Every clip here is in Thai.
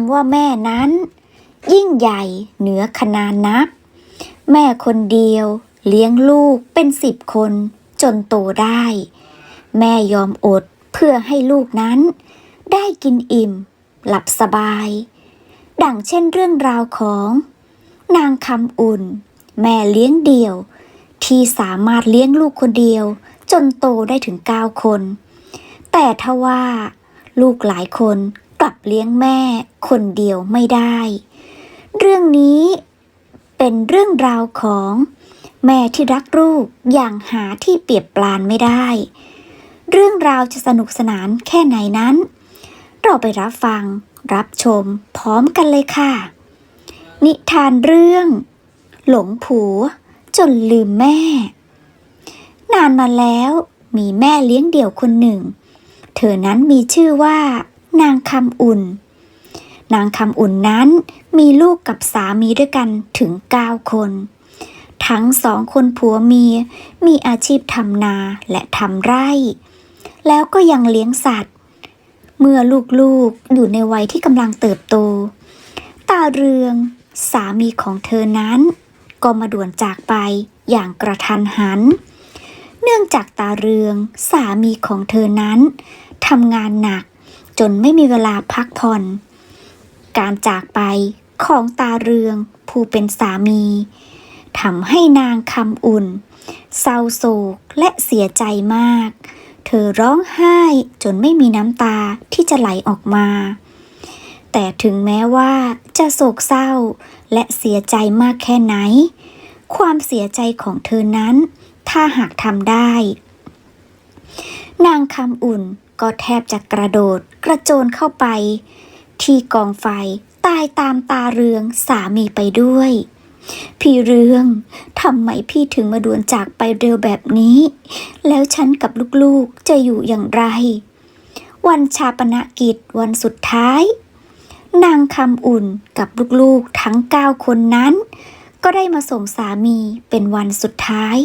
ำว่าแม่นั้น ยิ่งใหญ่เหนือขนานับ แม่คนเดียว เลี้ยงลูกเป็นสิบคนจนโตได้ แม่ยอมอดเพื่อให้ลูกนั้น ได้กินอิ่ม หลับสบาย ดังเช่นเรื่องราวของ นางคำอุ่น แม่เลี้ยงเดี่ยว ที่สามารถเลี้ยงลูกคนเดียว จนโตได้ถึงเก้าคน แต่ทว่า ลูกหลายคน กลับเลี้ยงแม่คนเดียวไม่ได้ เรื่องนี้เป็นเรื่องราวของแม่ที่รักลูกอย่างหาที่เปรียบปรานไม่ได้ เรื่องราวจะสนุกสนานแค่ไหนนั้น เราไปรับฟังรับชมพร้อมกันเลยค่ะ นิทานเรื่อง หลงผัวจนลืมแม่ นานมาแล้วมีแม่เลี้ยงเดี่ยวคนหนึ่ง เธอนั้นมีชื่อว่า นางคำอุ่น นางคำอุ่นนั้นมีลูกกับสามีด้วยกันถึงเก้าคน ทั้งสองคนผัวเมียมีอาชีพทำนาและทำไร่ แล้วก็ยังเลี้ยงสัตว์ เมื่อลูกๆอยู่ในวัยที่กำลังเติบโต ตาเรืองสามีของเธอนั้น ก็มาด่วนจากไปอย่างกระทันหัน เนื่องจากตาเรืองสามีของเธอนั้นทำงานหนัก นไม่มีเวลาพักผ่อน การจากไปของตาเรืองผู้เป็นสามีทำให้นางคำอุ่น เศร้าโศกและเสียใจมาก เธอร้องไห้จนไม่มีน้ำตาที่จะไหลออกมา แต่ถึงแม้ว่าจะโศกเศร้าและเสียใจมากแค่ไหน ความเสียใจของเธอนั้น ถ้าหากทำได้ นางคำอุ่น ก็แทบจะกระโดดกระโจนเข้าไป ที่กองไฟตายตามตาเรืองสามีไปด้วย พี่เรืองทำไมพี่ถึงมาด่วนจากไปเร็วแบบนี้ แล้วฉันกับลูกๆจะอยู่อย่างไร วันชาปนกิจวันสุดท้าย นางคำอุ่นกับลูกๆทั้งเก้าคนนั้น ก็ได้มาส่งสามีเป็นวันสุดท้าย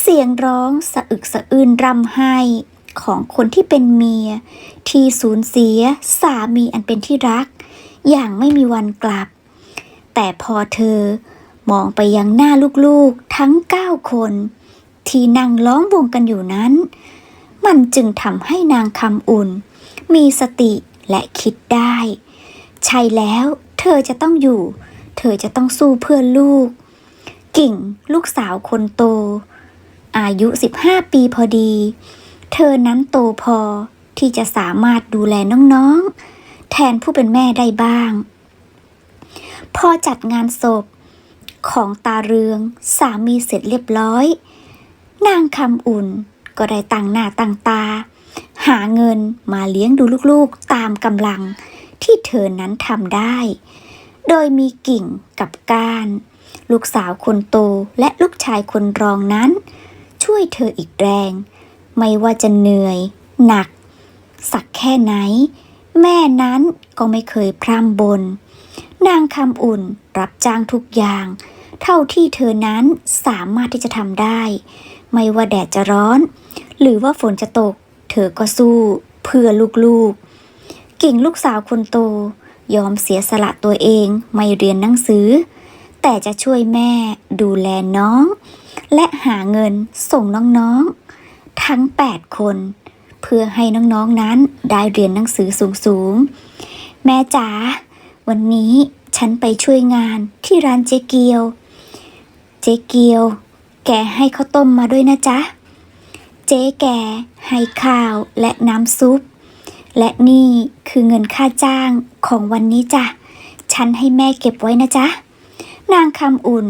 เสียงร้องสะอึกสะอื้นรำไห้ ของคนที่เป็นเมีย ที่สูญเสียสามีอันเป็นที่รัก อย่างไม่มีวันกลับ แต่พอเธอมองไปยังหน้าลูกๆทั้งเก้าคน ที่นั่งล้อมวงกันอยู่นั้น มันจึงทำให้นางคำอุ่น มีสติและคิดได้ ใช่แล้วเธอจะต้องอยู่ เธอจะต้องสู้เพื่อลูก กิ่งลูกสาวคนโต อายุ 15 ปีพอดี เธอนั้นโตพอที่จะสามารถดูแลน้องๆ แทนผู้เป็นแม่ได้บ้าง พอจัดงานศพของตาเรืองสามีเสร็จเรียบร้อย นางคำอุ่นก็ได้ตั้งหน้าตั้งตา หาเงินมาเลี้ยงดูลูกๆตามกำลังที่เธอนั้นทำได้ โดยมีกิ่งกับก้าน ลูกสาวคนโตและลูกชายคนรองนั้น ช่วยเธออีกแรง ไม่ว่าจะเหนื่อย หนัก สักแค่ไหน แม่นั้นก็ไม่เคยพร่ำบน นางคำอุ่นรับจ้างทุกอย่าง เท่าที่เธอนั้นสามารถที่จะทำได้ ไม่ว่าแดดจะร้อน หรือว่าฝนจะตก เธอก็สู้เพื่อลูกๆ กิ่งลูกสาวคนโต ยอมเสียสละตัวเองไม่เรียนหนังสือ แต่จะช่วยแม่ดูแลน้อง และหาเงินส่งน้องๆ ทั้ง 8 คน เพื่อให้น้องๆนั้นได้เรียนหนังสือสูงๆ แม่จ๋าวันนี้ฉันไปช่วยงานที่ร้านเจเกียว เจเกียว แกให้ข้าวต้มมาด้วยนะจ๊ะ เจ๊แกให้ข้าวและน้ำซุป และนี่คือเงินค่าจ้างของวันนี้จ้ะ ฉันให้แม่เก็บไว้นะจ๊ะ นางคำอุ่น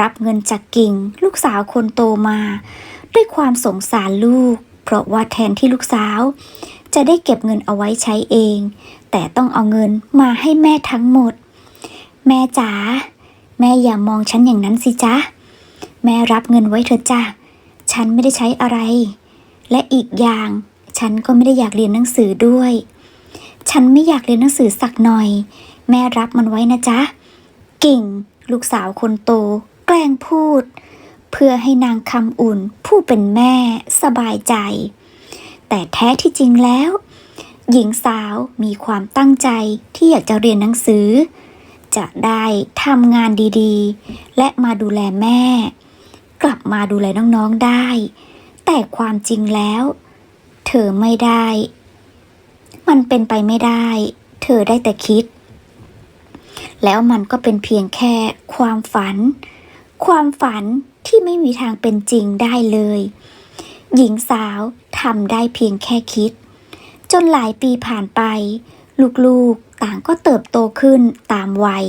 รับเงินจากกิ่ง ลูกสาวคนโตมา ด้วยความสงสารลูก เพราะว่าแทนที่ลูกสาว จะได้เก็บเงินเอาไว้ใช้เอง แต่ต้องเอาเงินมาให้แม่ทั้งหมด แม่จ๋าแม่อย่ามองฉันอย่างนั้นสิจ๊ะแม่รับเงินไว้เถอะจ้ะฉันไม่ได้ใช้อะไร และอีกอย่างฉันก็ไม่ได้อยากเรียนหนังสือด้วย ฉันไม่อยากเรียนหนังสือสักหน่อย แม่รับมันไว้นะจ๊ะกิ่ง ลูกสาวคนโต แกล้งพูด เพื่อให้นางคำอุ่นผู้เป็นแม่สบายใจ แต่แท้ที่จริงแล้ว หญิงสาวมีความตั้งใจที่อยากจะเรียนหนังสือ จะได้ทำงานดีๆ และมาดูแลแม่ กลับมาดูแลน้องๆได้ แต่ความจริงแล้ว เธอไม่ได้ มันเป็นไปไม่ได้ เธอได้แต่คิดแล้วมันก็เป็นเพียงแค่ความฝัน ความฝัน ที่ไม่มีทางเป็นจริงได้เลย หญิงสาวทำได้เพียงแค่คิด จนหลายปีผ่านไป ลูกๆต่างก็เติบโตขึ้นตามวัย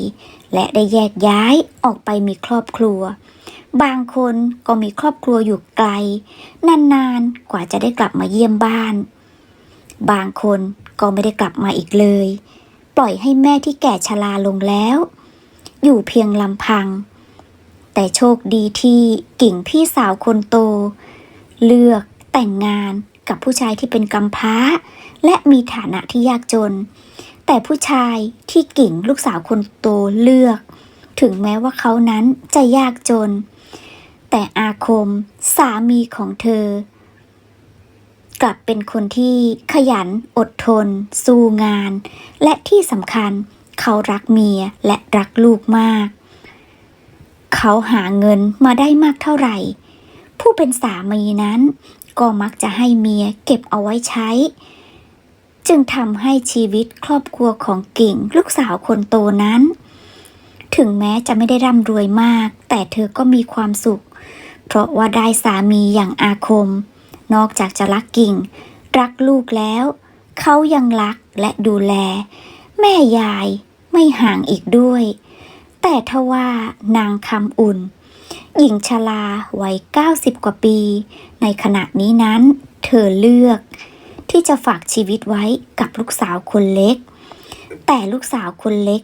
และได้แยกย้ายออกไปมีครอบครัว บางคนก็มีครอบครัวอยู่ไกล นานๆกว่าจะได้กลับมาเยี่ยมบ้าน บางคนก็ไม่ได้กลับมาอีกเลย ปล่อยให้แม่ที่แก่ชราลงแล้ว อยู่เพียงลำพัง แต่โชคดีที่กิ่งพี่สาวคนโต เลือกแต่งงานกับผู้ชายที่เป็นกำพร้า และมีฐานะที่ยากจน แต่ผู้ชายที่กิ่งลูกสาวคนโตเลือก ถึงแม้ว่าเขานั้นจะยากจน แต่อาคมสามีของเธอ กลับเป็นคนที่ขยันอดทน สู้งาน และที่สำคัญเขารักเมียและรักลูกมาก เขาหาเงินมาได้มากเท่าไหร่ ผู้เป็นสามีนั้น ก็มักจะให้เมียเก็บเอาไว้ใช้ จึงทำให้ชีวิตครอบครัวของกิ่งลูกสาวคนโตนั้น ถึงแม้จะไม่ได้ร่ำรวยมาก แต่เธอก็มีความสุข เพราะว่าได้สามีอย่างอาคม นอกจากจะรักกิ่ง รักลูกแล้ว เขายังรักและดูแล แม่ยายไม่ห่างอีกด้วย แต่ทว่านางคำอุ่น หญิงชราวัย 90 กว่าปี ในขณะนี้นั้น เธอเลือก ที่จะฝากชีวิตไว้กับลูกสาวคนเล็ก แต่ลูกสาวคนเล็ก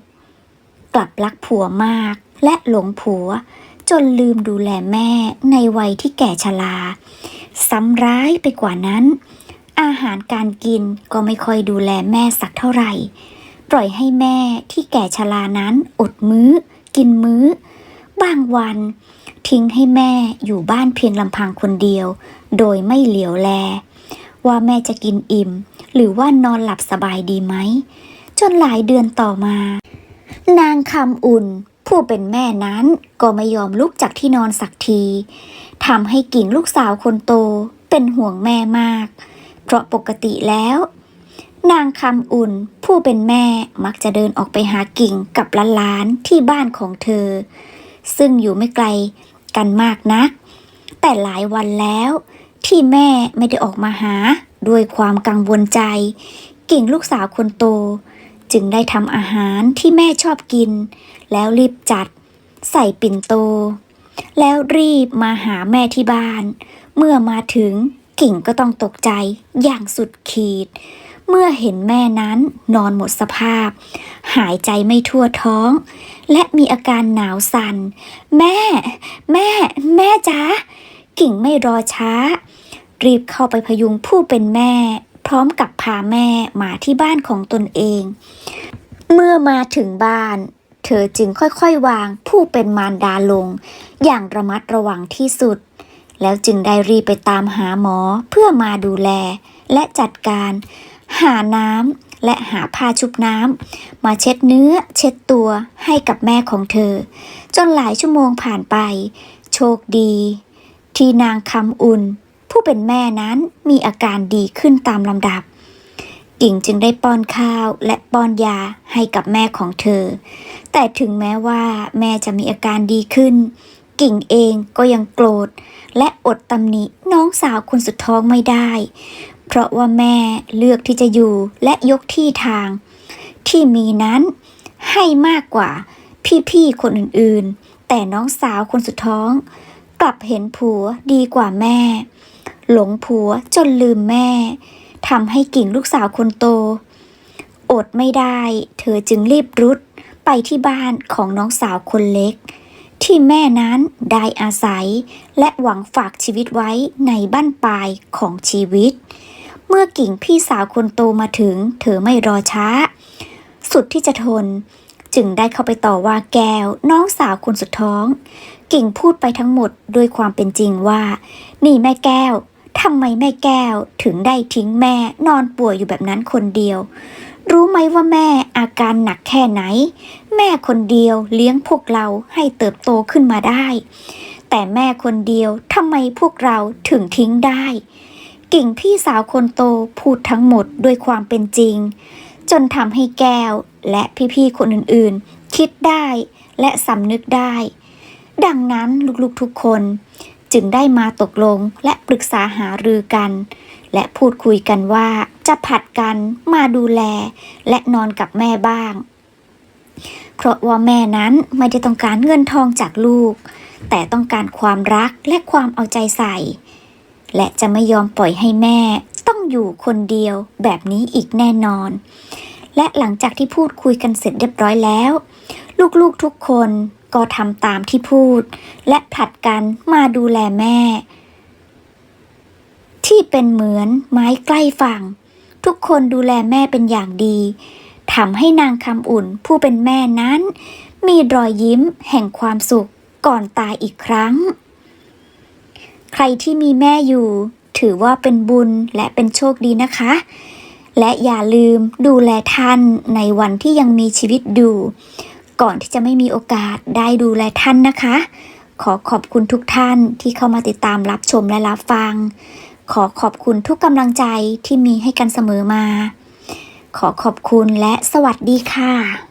กลับรักผัวมากและหลงผัว จนลืมดูแลแม่ในวัยที่แก่ชราซ้ำร้ายไปกว่านั้น อาหารการกินก็ไม่ค่อยดูแลแม่สักเท่าไหร่ ปล่อยให้แม่ที่แก่ชรานั้นอดมื้อ กินมื้อ บางวัน ทิ้งให้แม่อยู่บ้านเพียงลำพังคนเดียว โดยไม่เหลียวแล ว่าแม่จะกินอิ่ม หรือว่านอนหลับสบายดีไหม จนหลายเดือนต่อมา นางคำอุ่น ผู้เป็นแม่นั้นก็ไม่ยอมลุกจากที่นอนสักทีทำให้กิ่งลูกสาวคนโตเป็นห่วงแม่มาก เพราะปกติแล้ว นางคำอุ่นผู้เป็นแม่มักจะเดินออกไปหากิ่งกับหลานๆที่บ้านของเธอ ซึ่งอยู่ไม่ไกลกันมากนัก แต่หลายวันแล้วที่แม่ไม่ได้ออกมาหาด้วยความกังวลใจ กิ่งลูกสาวคนโต จึงได้ทำอาหารที่แม่ชอบกิน แล้วรีบจัด ใส่ปิ่นโต แล้วรีบมาหาแม่ที่บ้าน เมื่อมาถึงกิ่งก็ต้องตกใจอย่างสุดขีด เมื่อเห็นแม่นั้นนอนหมดสภาพ หายใจไม่ทั่วท้อง และมีอาการหนาวสัน่น แม่ แม่ แม่จ๊ะกิ่งไม่รอช้า รีบเข้าไปพยุงผู้เป็นแม่ พร้อมกับพาแม่มาที่บ้านของตนเอง เมื่อมาถึงบ้าน เธอจึงค่อยๆวางผู้เป็นมารดาลง อย่างระมัดระวังที่สุด แล้วจึงได้รีบไปตามหาหมอเพื่อมาดูแลและจัดการ หาน้ำและหาผ้าชุบน้ำมาเช็ดเนื้อเช็ดตัวให้กับแม่ของเธอ จนหลายชั่วโมงผ่านไป โชคดี ที่นางคำอุ่น ผู้เป็นแม่นั้นมีอาการดีขึ้นตามลำดับ กิ่งจึงได้ป้อนข้าวและป้อนยาให้กับแม่ของเธอ แต่ถึงแม้ว่าแม่จะมีอาการดีขึ้น กิ่งเองก็ยังโกรธและอดตำหนิน้องสาวคนสุดท้องไม่ได้ เพราะว่าแม่เลือกที่จะอยู่และยกที่ทาง ที่มีนั้นให้มากกว่าพี่ๆคนอื่นๆ แต่น้องสาวคนสุดท้อง กลับเห็นผัวดีกว่าแม่ หลงผัวจนลืมแม่ทำให้กิ่งลูกสาวคนโต อดไม่ได้ เธอจึงรีบรุดไปที่บ้านของน้องสาวคนเล็ก ที่แม่นั้นได้อาศัย และหวังฝากชีวิตไว้ในบ้านปลายของชีวิต เมื่อกิ่งพี่สาวคนโตมาถึง เธอไม่รอช้า สุดที่จะทน จึงได้เข้าไปต่อว่าแก้วน้องสาวคนสุดท้อง กิ่งพูดไปทั้งหมดด้วยความเป็นจริงว่า นี่แม่แก้วทำไมแม่แก้วถึงได้ทิ้งแม่นอนป่วยอยู่แบบนั้นคนเดียว รู้ไหมว่าแม่อาการหนักแค่ไหน แม่คนเดียวเลี้ยงพวกเราให้เติบโตขึ้นมาได้ แต่แม่คนเดียวทำไมพวกเราถึงทิ้งได้ กิ่งพี่สาวคนโตพูดทั้งหมดด้วยความเป็นจริง จนทำให้แก้วและพี่ๆคนอื่นๆ คิดได้และสำนึกได้ ดังนั้นลูกๆทุกคนจึงได้มาตกลงและปรึกษาหารือกัน และพูดคุยกันว่าจะผัดกันมาดูแลและนอนกับแม่บ้าง เพราะว่าแม่นั้นไม่ได้ต้องการเงินทองจากลูก แต่ต้องการความรักและความเอาใจใส่ และจะไม่ยอมปล่อยให้แม่ต้องอยู่คนเดียวแบบนี้อีกแน่นอน และหลังจากที่พูดคุยกันเสร็จเรียบร้อยแล้ว ลูกๆทุกคนก็ทำตามที่พูด และผลัดกันมาดูแลแม่ ที่เป็นเหมือนไม้ใกล้ฝั่ง ทุกคนดูแลแม่เป็นอย่างดีทำให้นางคำอุ่นผู้เป็นแม่นั้น มีรอยยิ้มแห่งความสุขก่อนตายอีกครั้ง ใครที่มีแม่อยู่ ถือว่าเป็นบุญและเป็นโชคดีนะคะ และอย่าลืมดูแลท่านในวันที่ยังมีชีวิตอยู่ ก่อนที่จะไม่มีโอกาสได้ดูแลท่านนะคะ ขอขอบคุณทุกท่านที่เข้ามาติดตามรับชมและรับฟัง ขอขอบคุณทุกกำลังใจที่มีให้กันเสมอมา ขอขอบคุณและสวัสดีค่ะ